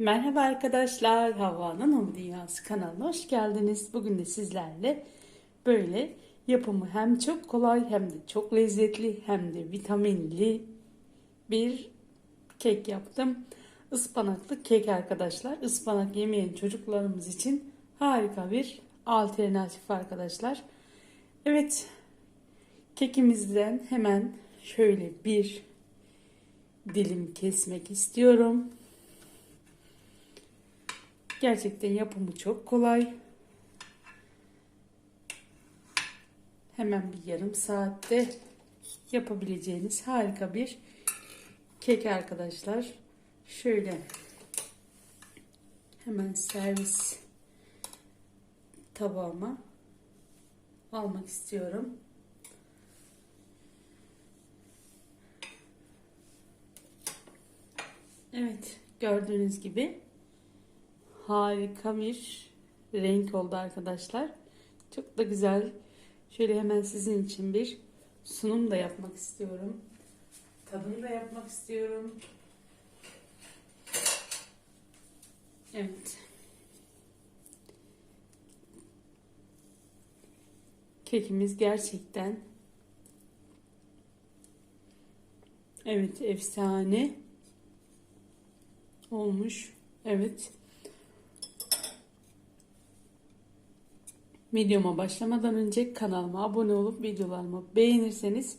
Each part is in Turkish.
Merhaba arkadaşlar, Havva'nın Home Dünyası kanalına hoş geldiniz. Bugün de sizlerle böyle yapımı hem çok kolay hem de çok lezzetli hem de vitaminli bir kek yaptım. Ispanaklı kek arkadaşlar. Ispanak yemeyen çocuklarımız için harika bir alternatif arkadaşlar. Evet, kekimizden hemen şöyle bir dilim kesmek istiyorum. Gerçekten yapımı çok kolay. Hemen bir yarım saatte yapabileceğiniz harika bir kek arkadaşlar. Şöyle hemen servis tabağıma almak istiyorum. Evet, gördüğünüz gibi harika bir renk oldu arkadaşlar. Çok da güzel. Şöyle hemen sizin için bir sunum da yapmak istiyorum. Tadım da yapmak istiyorum. Evet. Kekimiz gerçekten Evet, efsane olmuş. Evet. Videoma başlamadan önce kanalıma abone olup videolarımı beğenirseniz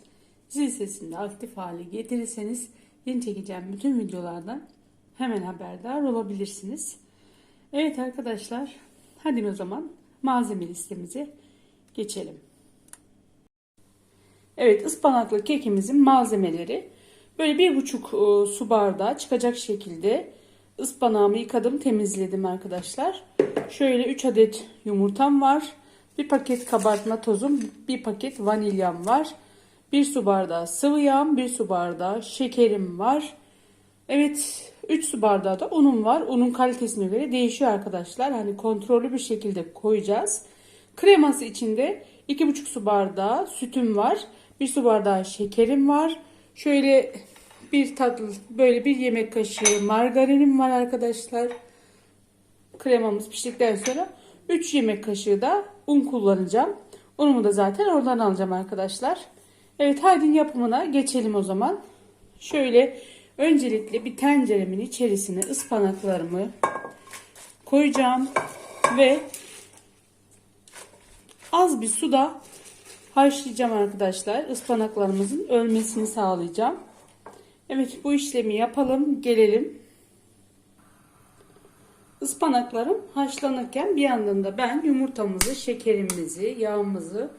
zil sesini aktif hale getirirseniz yeni çekeceğim bütün videolardan hemen haberdar olabilirsiniz. Evet arkadaşlar hadi o zaman malzeme listemize geçelim. Evet ıspanaklı kekimizin malzemeleri böyle bir buçuk e, su bardağı çıkacak şekilde ıspanağımı yıkadım temizledim arkadaşlar. Şöyle 3 adet yumurtam var. Bir paket kabartma tozum, bir paket vanilyam var. Bir su bardağı sıvı yağım, bir su bardağı şekerim var. Evet 3 su bardağı da unum var. Unun kalitesine göre değişiyor arkadaşlar. Hani kontrollü bir şekilde koyacağız. Kreması içinde 2,5 su bardağı sütüm var. Bir su bardağı şekerim var. Şöyle bir tatlı böyle bir yemek kaşığı margarinim var arkadaşlar. Kremamız piştikten sonra 3 yemek kaşığı da un kullanacağım. Unumu da zaten oradan alacağım arkadaşlar. Evet hadi yapımına geçelim o zaman. Şöyle öncelikle bir tenceremin içerisine ıspanaklarımı koyacağım ve az bir suda haşlayacağım arkadaşlar. Ispanaklarımızın ölmesini sağlayacağım. Evet bu işlemi yapalım gelelim. Ispanaklarım haşlanırken bir yandan da ben yumurtamızı, şekerimizi, yağımızı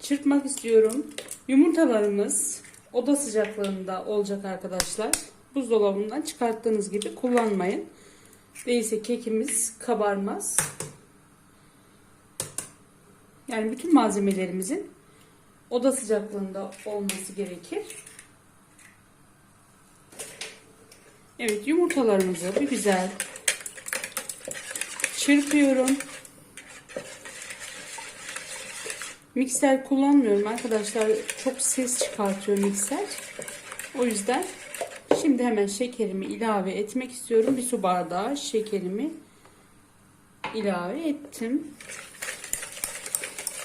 çırpmak istiyorum. Yumurtalarımız oda sıcaklığında olacak arkadaşlar. Buzdolabından çıkarttığınız gibi kullanmayın. Değilse kekimiz kabarmaz. Yani bütün malzemelerimizin oda sıcaklığında olması gerekir. Evet yumurtalarımızı bir güzel çırpıyorum. Mikser kullanmıyorum arkadaşlar. Çok ses çıkartıyor mikser. O yüzden şimdi hemen şekerimi ilave etmek istiyorum. Bir su bardağı şekerimi ilave ettim.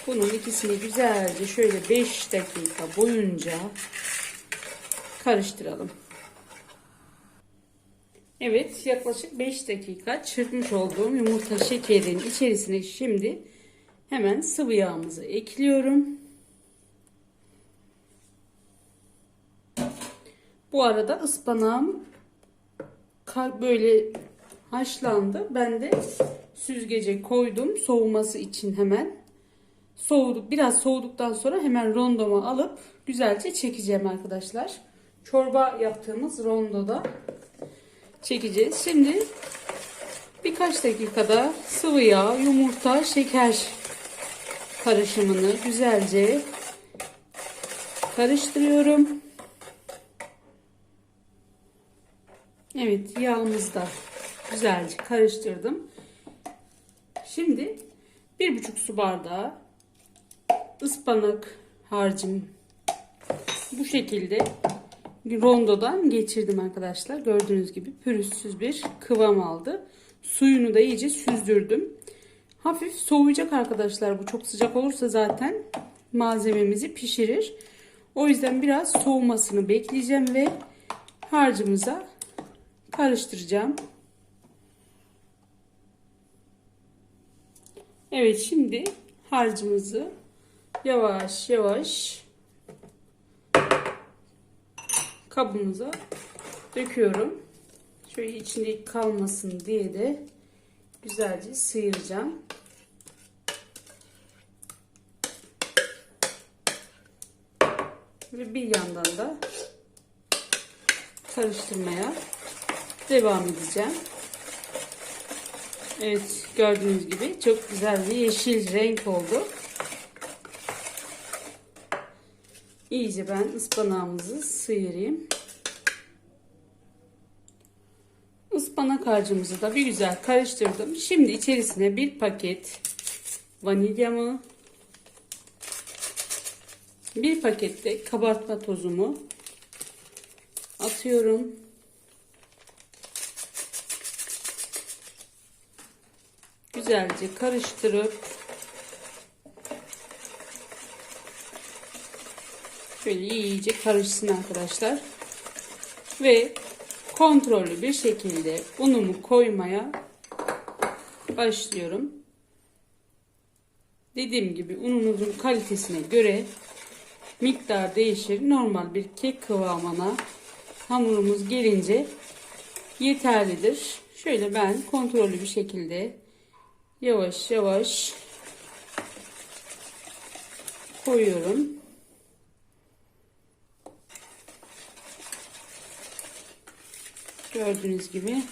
Bunun ikisini güzelce şöyle 5 dakika boyunca karıştıralım. Evet yaklaşık 5 dakika çırpmış olduğum yumurta şekerin içerisine şimdi hemen sıvı yağımızı ekliyorum. Bu arada ıspanağım böyle haşlandı. Ben de süzgece koydum soğuması için hemen. Soğuduk biraz soğuduktan sonra hemen rondoma alıp güzelce çekeceğim arkadaşlar. Çorba yaptığımız rondoda çekeceğiz. Şimdi birkaç dakikada sıvı yağ, yumurta, şeker karışımını güzelce karıştırıyorum. Evet yağımızı da güzelce karıştırdım. Şimdi bir buçuk su bardağı ıspanak harcım bu şekilde rondodan geçirdim arkadaşlar. Gördüğünüz gibi pürüzsüz bir kıvam aldı. Suyunu da iyice süzdürdüm. Hafif soğuyacak arkadaşlar bu. Çok sıcak olursa zaten malzememizi pişirir. O yüzden biraz soğumasını bekleyeceğim ve harcımıza karıştıracağım. Evet şimdi harcımızı yavaş yavaş kabımıza döküyorum. Şöyle içinde kalmasın diye de güzelce sıyıracağım. Ve bir yandan da karıştırmaya devam edeceğim. Evet gördüğünüz gibi çok güzel bir yeşil renk oldu. İyice ben ıspanağımızı sıyırayım. Ispanak harcımızı da bir güzel karıştırdım. Şimdi içerisine bir paket vanilyamı, bir pakette kabartma tozumu atıyorum. Güzelce karıştırıp şöyle iyice karışsın arkadaşlar. Ve kontrollü bir şekilde unumu koymaya başlıyorum. Dediğim gibi ununuzun kalitesine göre miktar değişir. Normal bir kek kıvamına hamurumuz gelince yeterlidir. Şöyle ben kontrollü bir şekilde yavaş yavaş koyuyorum. Gördüğünüz gibi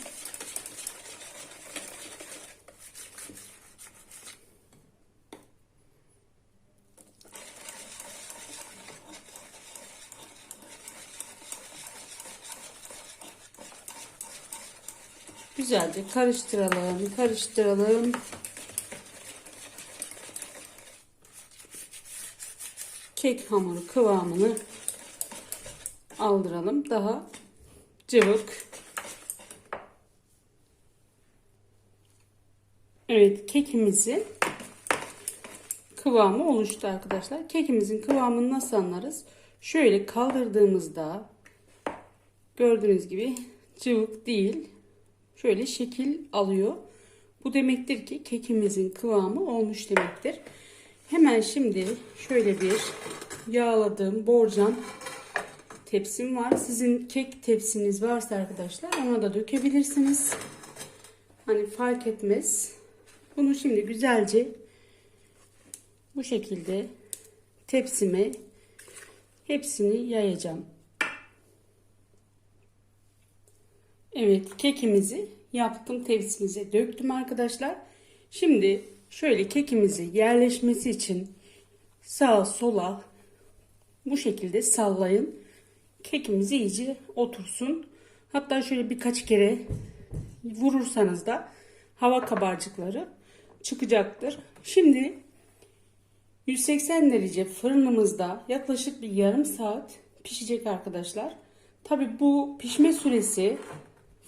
Güzelce karıştıralım, karıştıralım. Kek hamuru kıvamını aldıralım. Daha cıvık. Evet, kekimizi kıvamı oluştu arkadaşlar. Kekimizin kıvamını nasıl anlarız? Şöyle kaldırdığımızda gördüğünüz gibi cıvık değil şöyle şekil alıyor. Bu demektir ki kekimizin kıvamı olmuş demektir. Hemen şimdi şöyle bir yağladığım borcam tepsim var. Sizin kek tepsiniz varsa arkadaşlar ona da dökebilirsiniz. Hani fark etmez. Bunu şimdi güzelce bu şekilde tepsime hepsini yayacağım. Evet kekimizi yaptım tepsimize döktüm arkadaşlar. Şimdi şöyle kekimizi yerleşmesi için sağa sola bu şekilde sallayın. Kekimiz iyice otursun. Hatta şöyle birkaç kere vurursanız da hava kabarcıkları çıkacaktır. Şimdi 180 derece fırınımızda yaklaşık bir yarım saat pişecek arkadaşlar. Tabi bu pişme süresi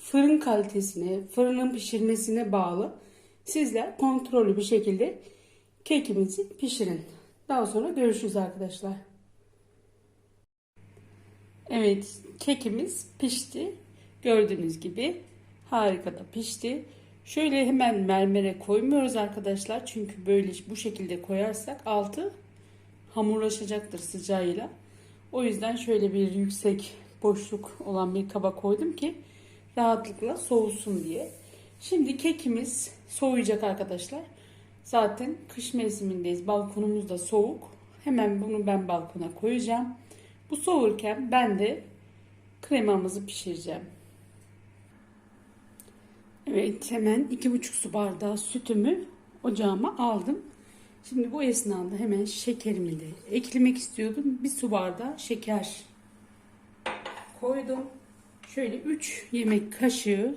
fırın kalitesine, fırının pişirmesine bağlı. Sizler kontrollü bir şekilde kekimizi pişirin. Daha sonra görüşürüz arkadaşlar. Evet, kekimiz pişti. Gördüğünüz gibi harika da pişti. Şöyle hemen mermere koymuyoruz arkadaşlar. Çünkü böyle bu şekilde koyarsak altı hamurlaşacaktır sıcağıyla. O yüzden şöyle bir yüksek boşluk olan bir kaba koydum ki rahatlıkla soğusun diye. Şimdi kekimiz soğuyacak arkadaşlar. Zaten kış mevsimindeyiz. Balkonumuz da soğuk. Hemen bunu ben balkona koyacağım. Bu soğurken ben de kremamızı pişireceğim. Evet hemen iki buçuk su bardağı sütümü ocağıma aldım. Şimdi bu esnada hemen şekerimi de eklemek istiyordum. Bir su bardağı şeker koydum. Şöyle 3 yemek kaşığı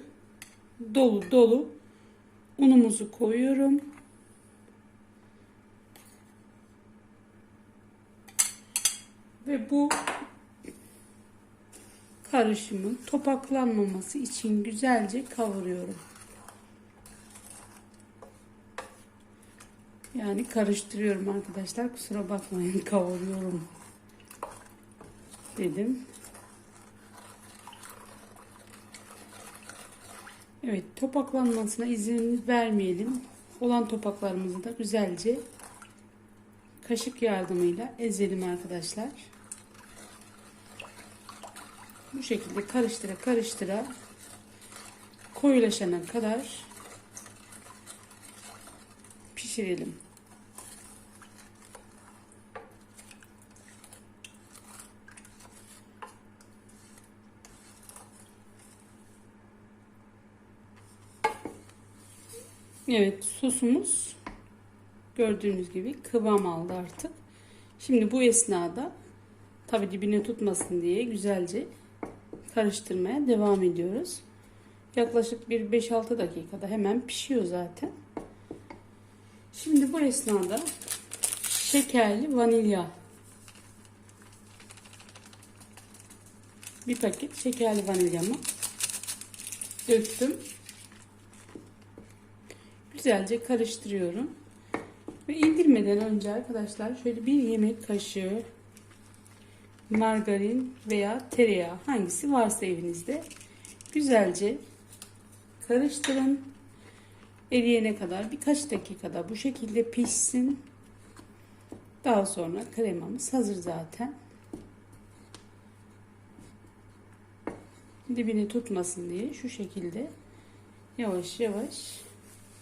dolu dolu unumuzu koyuyorum. Ve bu karışımın topaklanmaması için güzelce kavuruyorum. Yani karıştırıyorum arkadaşlar. Kusura bakmayın kavuruyorum dedim. Evet topaklanmasına izin vermeyelim. Olan topaklarımızı da güzelce kaşık yardımıyla ezelim arkadaşlar. Bu şekilde karıştıra karıştıra koyulaşana kadar pişirelim. Evet sosumuz gördüğünüz gibi kıvam aldı artık. Şimdi bu esnada tabi dibine tutmasın diye güzelce karıştırmaya devam ediyoruz. Yaklaşık bir 5-6 dakikada hemen pişiyor zaten. Şimdi bu esnada şekerli vanilya bir paket şekerli vanilyamı döktüm. Güzelce karıştırıyorum. Ve indirmeden önce arkadaşlar şöyle bir yemek kaşığı margarin veya tereyağı hangisi varsa evinizde güzelce karıştırın. Eriyene kadar birkaç dakikada bu şekilde pişsin. Daha sonra kremamız hazır zaten. Dibini tutmasın diye şu şekilde yavaş yavaş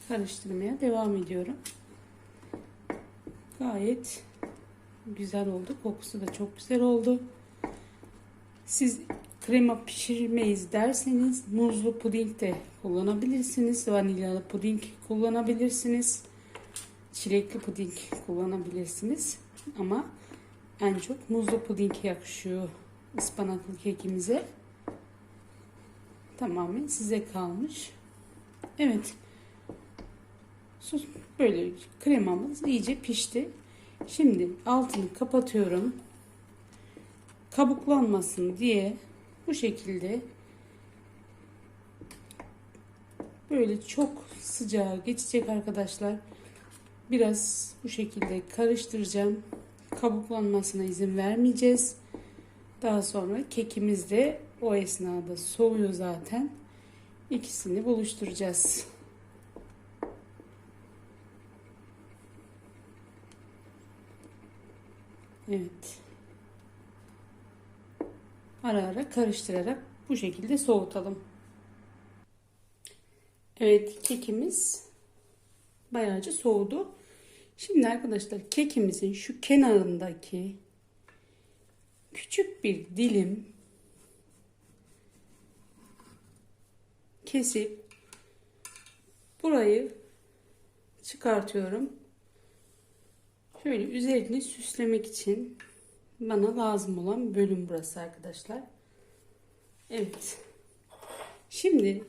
karıştırmaya devam ediyorum. Gayet güzel oldu. Kokusu da çok güzel oldu. Siz krema pişirmeyiz derseniz muzlu puding de kullanabilirsiniz. Vanilyalı puding kullanabilirsiniz. Çilekli puding kullanabilirsiniz. Ama en çok muzlu puding yakışıyor ıspanaklı kekimize. Tamamen size kalmış. Evet. Böyle kremamız iyice pişti. Şimdi altını kapatıyorum. Kabuklanmasın diye bu şekilde böyle çok sıcağa geçecek arkadaşlar. Biraz bu şekilde karıştıracağım. Kabuklanmasına izin vermeyeceğiz. Daha sonra kekimiz de o esnada soğuyor zaten. İkisini buluşturacağız. Evet. Ara ara karıştırarak bu şekilde soğutalım. Evet kekimiz bayağıca soğudu. Şimdi arkadaşlar kekimizin şu kenarındaki küçük bir dilim kesip burayı çıkartıyorum. Şöyle üzerini süslemek için bana lazım olan bölüm burası arkadaşlar. Evet. Şimdi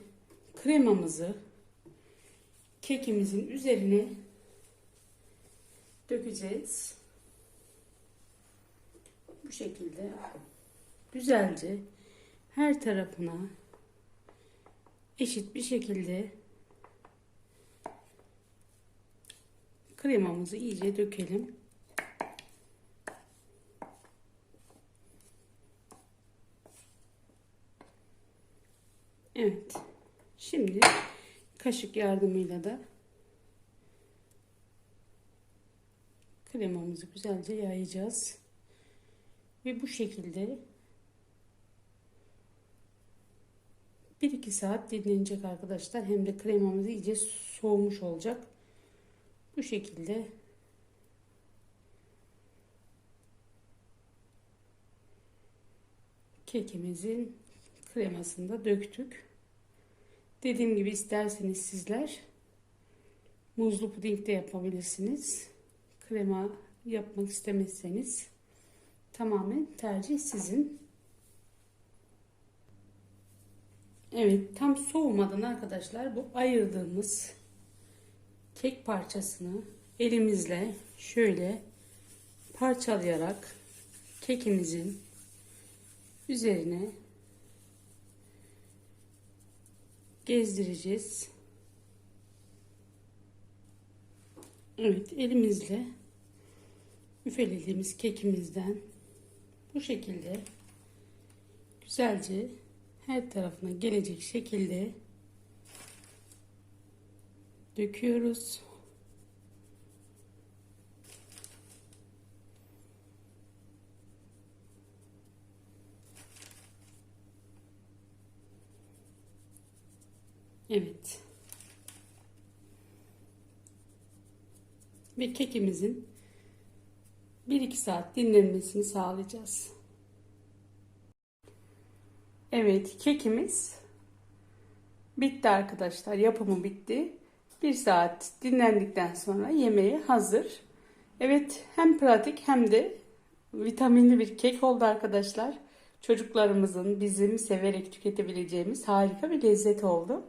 kremamızı kekimizin üzerine dökeceğiz. Bu şekilde güzelce her tarafına eşit bir şekilde kremamızı iyice dökelim. Evet. Şimdi kaşık yardımıyla da kremamızı güzelce yayacağız. Ve bu şekilde 1-2 saat dinlenecek arkadaşlar. Hem de kremamız iyice soğumuş olacak. Bu şekilde kekimizin kremasını da döktük. Dediğim gibi isterseniz sizler muzlu puding de yapabilirsiniz. Krema yapmak istemezseniz tamamen tercih sizin. Evet tam soğumadan arkadaşlar bu ayırdığımız kek parçasını elimizle şöyle parçalayarak kekimizin üzerine gezdireceğiz. Evet elimizle üfelediğimiz kekimizden bu şekilde güzelce her tarafına gelecek şekilde döküyoruz. Evet. Ve kekimizin 1-2 saat dinlenmesini sağlayacağız. Evet, kekimiz bitti arkadaşlar. Yapımı bitti. 1 saat dinlendikten sonra yemeğe hazır. Evet, hem pratik hem de vitaminli bir kek oldu arkadaşlar. Çocuklarımızın bizim severek tüketebileceğimiz harika bir lezzet oldu.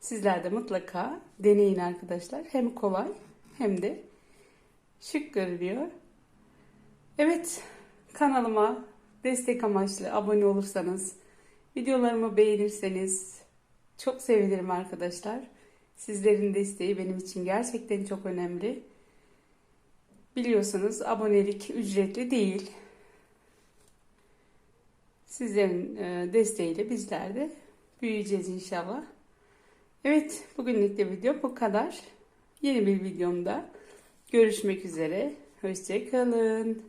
Sizler de mutlaka deneyin arkadaşlar. Hem kolay hem de şık görünüyor. Evet kanalıma destek amaçlı abone olursanız, videolarımı beğenirseniz çok sevinirim arkadaşlar. Sizlerin desteği benim için gerçekten çok önemli. Biliyorsunuz abonelik ücretli değil. Sizlerin e, desteğiyle bizler de büyüyeceğiz inşallah. Evet, bugünlük de video bu kadar. Yeni bir videomda görüşmek üzere. Hoşçakalın.